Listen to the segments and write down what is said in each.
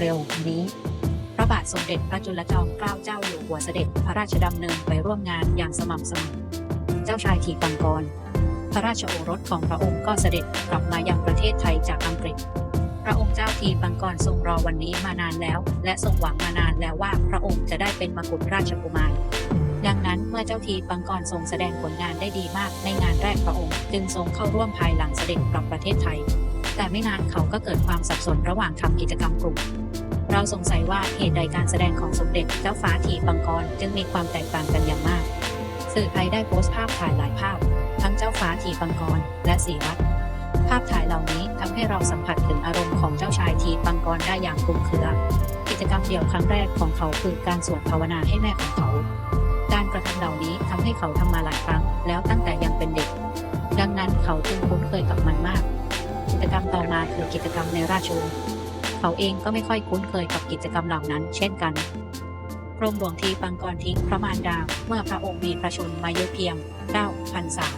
เร็วๆ นี้ พระบาทสมเด็จพระจุลจอมเกล้าเจ้าอยู่หัวเสด็จพระราชดำเนินไปร่วมงานอย่างสม่ำเสมอ เจ้าชายทีปังกร พระราชโอรสของพระองค์ก็เสด็จกลับมายังประเทศไทยจากอังกฤษ พระองค์เจ้าทีปังกรทรงรอวันนี้มานานแล้ว และทรงหวังมานานแล้วว่าพระองค์จะได้เป็นมกุฎราชกุมารดังนั้นเมื่อเจ้าทีปังกรทรงแสดงผลงานได้ดีมากในงานแรกพระองค์ จึงทรงเข้าร่วมภายหลังเสด็จกลับประเทศไทย แต่ไม่นานเขาก็เกิดความสับสนระหว่างทำกิจกรรมกลุ่ม เราสงสัยว่าเหตุใดการแสดงของสมเด็จเจ้าฟ้าทีปังกรจึงมีความแตกต่างกันอย่างมาก สื่อไทยได้โพสต์ภาพถ่ายหลายภาพ ทั้งเจ้าฟ้าทีปังกรและสีรัตน์ภาพถ่ายเหล่านี้ทำให้เราสัมผัสถึงอารมณ์ของเจ้าชายทีปังกรได้อย่างคลุมเครือ กิจกรรมเดี่ยวครั้งแรกของเขาคือการสวดภาวนาให้แม่ของเขา การกระทำเหล่านี้ทำให้เขาทำมาหลายครั้ง แล้วตั้งแต่ยังเป็นเด็ก ดังนั้นเขาจึงคุ้นเคยกับมันมาก จกรรมต่อมาคือกิจกรรมในราชวงศ์เขาเองก็ไม่ค่อยคุ้นเคยกับกิจกรรมเหล่านั้น เช่นกันกรมหลวงทีปังกรทิ้งพระมารดาเมื่อพระองค์มีพระชนมายุเพียง9พรรษา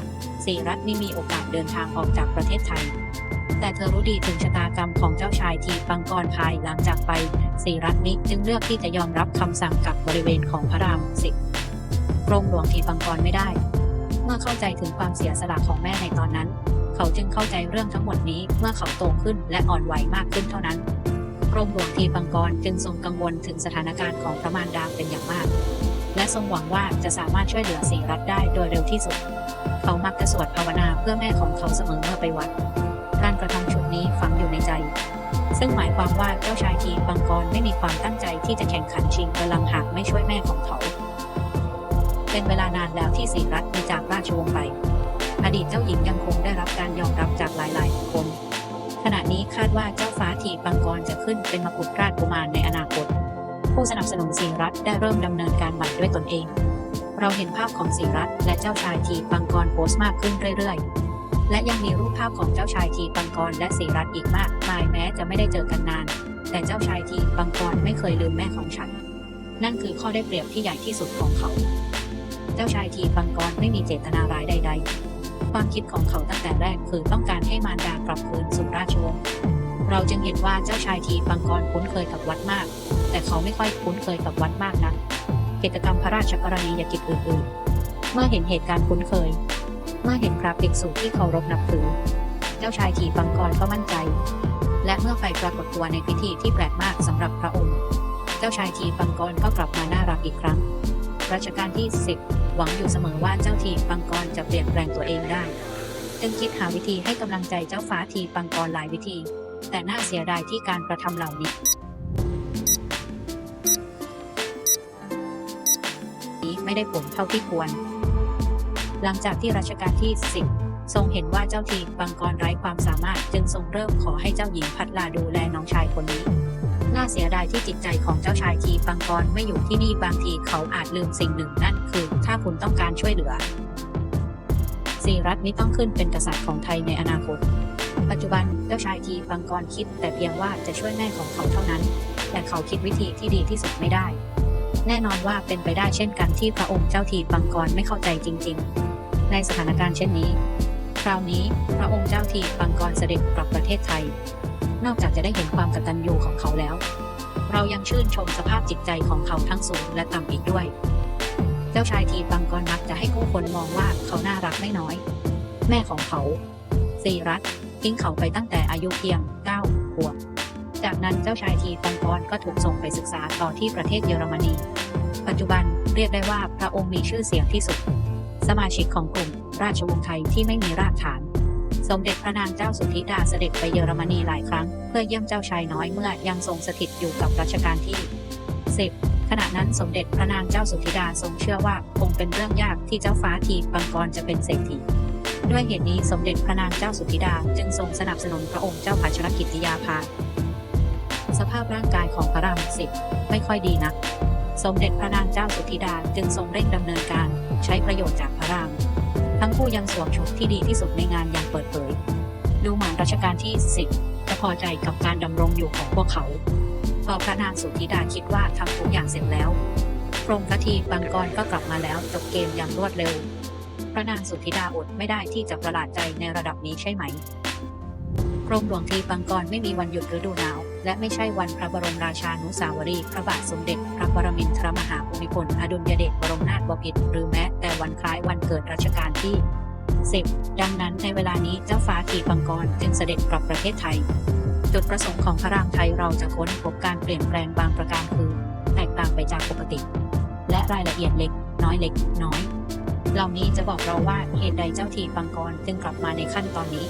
สีรัตน์ไม่มีโอกาสเดินทางออกจากประเทศไทย แต่เธอรู้ดีถึงชะตากรรมของเจ้าชายทีปังกรภายหลังจากไปสีรัตน์นี้จึงเลือกที่จะยอมรับคำสั่งกับบริเวณของพระรามสิบกรมหลวงทีปังกรไม่ได้ เมื่อเข้าใจถึงความเสียสละของแม่ในตอนนั้น เขาจึงเข้าใจเรื่องทั้งหมดนี้เมื่อเขาโตขึ้นและอ่อนไหวมากขึ้นเท่านั้นกรมหลวงทีปังกรจึงทรงกังวลถึงสถานการณ์ของพระมารดาเป็นอย่างมาก และทรงหวังว่าจะสามารถช่วยเหลือสีรัตได้โดยเร็วที่สุด เขามักจะสวดภาวนาเพื่อแม่ของเขาเสมอเมื่อไปวัด การกระทำชุดนี้ฝังอยู่ในใจ ซึ่งหมายความว่าเจ้าชายทีปังกรไม่มีความตั้งใจที่จะแข่งขันชิงบัลลังหากไม่ช่วยแม่ของเขา เป็นเวลานานแล้วที่สีรัตมีจากราชวงศ์ไป อดีตเจ้าหญิงยังคงได้รับการยอมรับจากหลายๆคนขณะนี้คาดว่าเจ้าฟ้าทีปังกรจะขึ้นเป็นมกุฎราชกุมารในอนาคต ผู้สนับสนุนสีรัตน์ได้เริ่มดำเนินการใหม่ด้วยตนเอง เราเห็นภาพของสีรัตน์และเจ้าชายทีปังกรโพสต์มากขึ้นเรื่อยๆ และยังมีรูปภาพของเจ้าชายทีปังกรและสีรัตน์อีกมากมายแม้จะไม่ได้เจอกันนาน แต่เจ้าชายทีปังกรไม่เคยลืมแม่ของฉัน นั่นคือข้อได้เปรียบที่ใหญ่ที่สุดของเขา เจ้าชายทีปังกรไม่มีเจตนาร้ายใด ๆ ความคิดของเขาตั้งแต่แรกคือต้องการให้มารดากลับคืนสู่ราชวงศ์เราจึงเห็นว่าเจ้าชายทีปังกรคุ้นเคยกับวัดมาก แต่เขาไม่ค่อยคุ้นเคยกับวัดมากนักกิจกรรมพระราชกรณียกิจอื่นๆ เมื่อเห็นเหตุการณ์คุ้นเคย เมื่อเห็นพระภิกษุที่เคารพนับถือ เจ้าชายทีปังกรก็มั่นใจ และเมื่อไปปรากฏตัวในพิธีที่แปลกมากสำหรับพระองค์ เจ้าชายทีปังกรก็กลับมาน่ารักอีกครั้งรัชกาลที่10 หวังอยู่เสมอว่าเจ้าทีปังกรจะเปลี่ยนแปลงตัวเองได้ จึงคิดหาวิธีให้กำลังใจเจ้าฟ้าทีปังกรหลายวิธี แต่น่าเสียดายที่การกระทำเหล่านี้ไม่ได้ผลเท่าที่ควร หลังจากที่รัชกาลที่10ทรงเห็นว่าเจ้าทีปังกรไร้ความสามารถจึงทรงเริ่มขอให้เจ้าหญิงพัดลาดูแลน้องชายคนนี้าเสียดายที่จิตใจของเจ้าชายทีปังกรไม่อยู่ที่นี่บางทีเขาอาจลืมสิ่งหนึ่งนั่นคือ ถ้าคุณต้องการช่วยเหลือสีรัตน์มิต้องขึ้นเป็นกษัตริย์ของไทยในอนาคต ปัจจุบันเจ้าชายทีปังกรคิด แต่เพียงว่าจะช่วยแม่ของเขาเท่านั้น แต่เขาคิดวิธีที่ดีที่สุดไม่ได้ แน่นอนว่าเป็นไปได้เช่นกันที่พระองค์เจ้าทีปังกรไม่เข้าใจจริง ๆ ในสถานการณ์เช่นนี้ คราวนี้พระองค์เจ้าทีปังกรเสด็จกลับประเทศไทย นอกจากจะได้เห็นความกตัญญูของเขาแล้ว เรายังชื่นชมสภาพจิตใจของเขาทั้งสูงและต่ำอีกด้วย เจ้าชายทีปังกรมักจะให้ผู้คนมองว่าเขาน่ารักไม่น้อย แม่ของเขาสีรัตทิ้งเขาไปตั้งแต่อายุเพียง9ขวบจากนั้นเจ้าชายทีปังกรก็ถูกส่งไปศึกษาต่อที่ประเทศเยอรมนี ปัจจุบันเรียกได้ว่าพระองค์มีชื่อเสียงที่สุด สมาชิกของกลุ่มราชวงศ์ไทยที่ไม่มีรากฐาน สมเด็จพระนางเจ้าสุธิดาเสด็จไปเยอรมนีหลายครั้ง เพื่อเยี่ยมเจ้าชายน้อยเมื่อยังทรงสถิตอยู่กับรัชกาลที่ 10 ขณะนั้นสมเด็จพระนางเจ้าสุธิดาทรงเชื่อว่าคงเป็นเรื่องยากที่เจ้าฟ้าทีปังกรจะเป็นเศรษฐีด้วยเหตุนี้สมเด็จพระนางเจ้าสุธิดาจึงทรงสนับสนุนพระองค์เจ้าพัชรกิติยาภาสภาพร่างกายของพระรามสิบไม่ค่อยดีนัก สมเด็จพระนางเจ้าสุธิดาจึงทรงเร่งดำเนินการใช้ประโยชน์จากพระราม ทั้งคู่ยังสวมชุดที่ดีที่สุดในงานอย่างเปิดเผย ดูเหมือนรัชกาลที่ 10 จะพอใจกับการดำรงอยู่ของพวกเขาพอพระนางสุธิดาคิดว่าทำทุกอย่างเสร็จแล้วกรมพระทีปังกรก็กลับมาแล้วจบเกมอย่างรวดเร็ว พระนางสุธิดาอดไม่ได้ที่จะประหลาดใจในระดับนี้ใช่ไหมกรมหลวงทีปังกรไม่มีวันหยุดฤดูหนาว และไม่ใช่วันพระบรมราชานุสาวรีย์พระบาทสมเด็จพระปรมินทรมหาภู พลอดุลยเดชบรมนาถบพิตรหรือแม้แต่วันคล้ายวันเกิดรัชกาลที่ 10 ดังนั้นในเวลานี้เจ้าฟ้าขี่ปังกรจึงเสด็จกลับประเทศไทย จุดประสงค์ของพระรามไทยเราจะค้นพบการเปลี่ยนแปลงบางประการคือ แตกต่างไปจากปกติ และรายละเอียดเล็ก น้อยเล็ก น้อย เหล่านี้จะบอกเราว่าเหตุใดเจ้าทีปังกรจึงกลับมาในขั้นตอนนี้